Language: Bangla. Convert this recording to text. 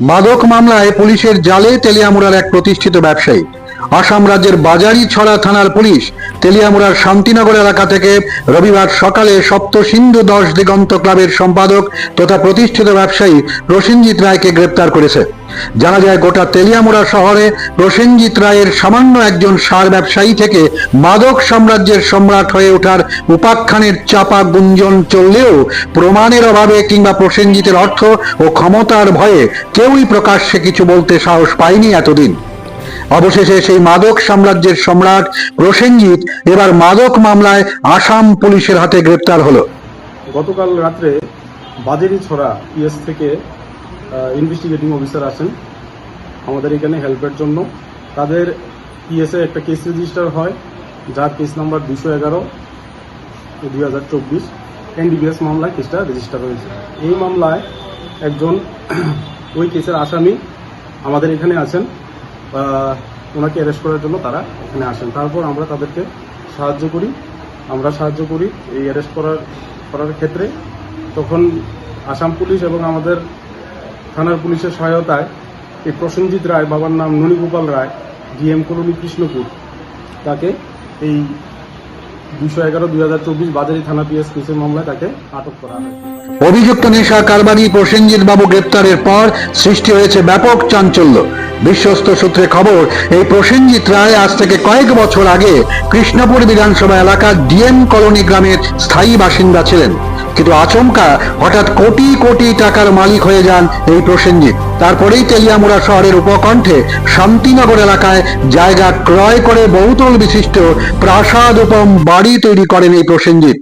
মাদক মামলায় পুলিশের জালে তেলিয়ামুড়ার এক প্রতিষ্ঠিত ব্যবসায়ী। আসাম রাজ্যের বাজারি ছড়া থানার পুলিশ তেলিয়ামুড়ার শান্তিনগর এলাকা থেকে রবিবার সকালে সপ্ত সিন্ধু দশ দিগন্ত ক্লাবের সম্পাদক তথা প্রতিষ্ঠিত ব্যবসায়ী প্রসেনজিৎ রায়কে গ্রেপ্তার করেছে। জানা যায়, গোটা তেলিয়ামুড়া শহরে প্রসেনজিৎ রায়ের সামান্য একজন সার ব্যবসায়ী থেকে মাদক সাম্রাজ্যের সম্রাট হয়ে ওঠার উপাখ্যানের চাপা গুঞ্জন চললেও প্রমাণের অভাবে কিংবা প্রসেনজিতের অর্থ ও ক্ষমতার ভয়ে কেউই প্রকাশ্যে কিছু বলতে সাহস পায়নি এতদিন। অবশেষে সেই মাদক সাম্রাজ্যের সম্রাট প্রসেনজিৎ এবার মাদক মামলায় আসাম পুলিশের হাতে গ্রেপ্তার হলো। গতকাল রাত্রে বাজেরি ছড়া পিএস থেকে ইনভেস্টিগেটিং অফিসার আসেন আমাদের এখানে হেল্পের জন্য। তাদের পিএসএ একটা কেস রেজিস্টার হয়, যার কেস নাম্বার দুশো এগারো, দুই হাজার চব্বিশ এনডিবিএস মামলায় কেসটা রেজিস্টার হয়েছে। এই মামলায় একজন ওই কেসের আসামি আমাদের এখানে আছেন। ওনাকে অ্যারেস্ট করার জন্য তারা এখানে আসেন। তারপর আমরা তাদেরকে সাহায্য করি। আমরা সাহায্য করি এই অ্যারেস্ট করার করার ক্ষেত্রে। তখন আসাম পুলিশ এবং আমাদের থানার পুলিশের সহায়তায় এই প্রসেনজিৎ রায়, বাবার নাম ননীগোপাল রায় ডিএম কলোনি কৃষ্ণপুর, তাকে এই দুশো এগারো, দুই হাজার চব্বিশ বাজারি থানা পিএস মামলায় তাকে আটক করা হয়। অভিযুক্ত নেশা কারবারি প্রসেনজিৎ বাবু গ্রেপ্তারের পর সৃষ্টি হয়েছে ব্যাপক চাঞ্চল্য। বিশ্বস্ত সূত্রে খবর, এই প্রসেনজিৎ রায় আজ থেকে কয়েক বছর আগে কৃষ্ণপুর বিধানসভা এলাকার ডিএম কলোনি গ্রামের স্থায়ী বাসিন্দা ছিলেন। কিন্তু আচমকা হঠাৎ কোটি কোটি টাকার মালিক হয়ে যান এই প্রসেনজিৎ। তারপরেই তেলিয়ামুড়া শহরের উপকণ্ঠে শান্তিনগর এলাকায় জায়গা ক্রয় করে বহুতল বিশিষ্ট প্রাসাদ উপম বাড়ি তৈরি করেন এই প্রসেনজিৎ।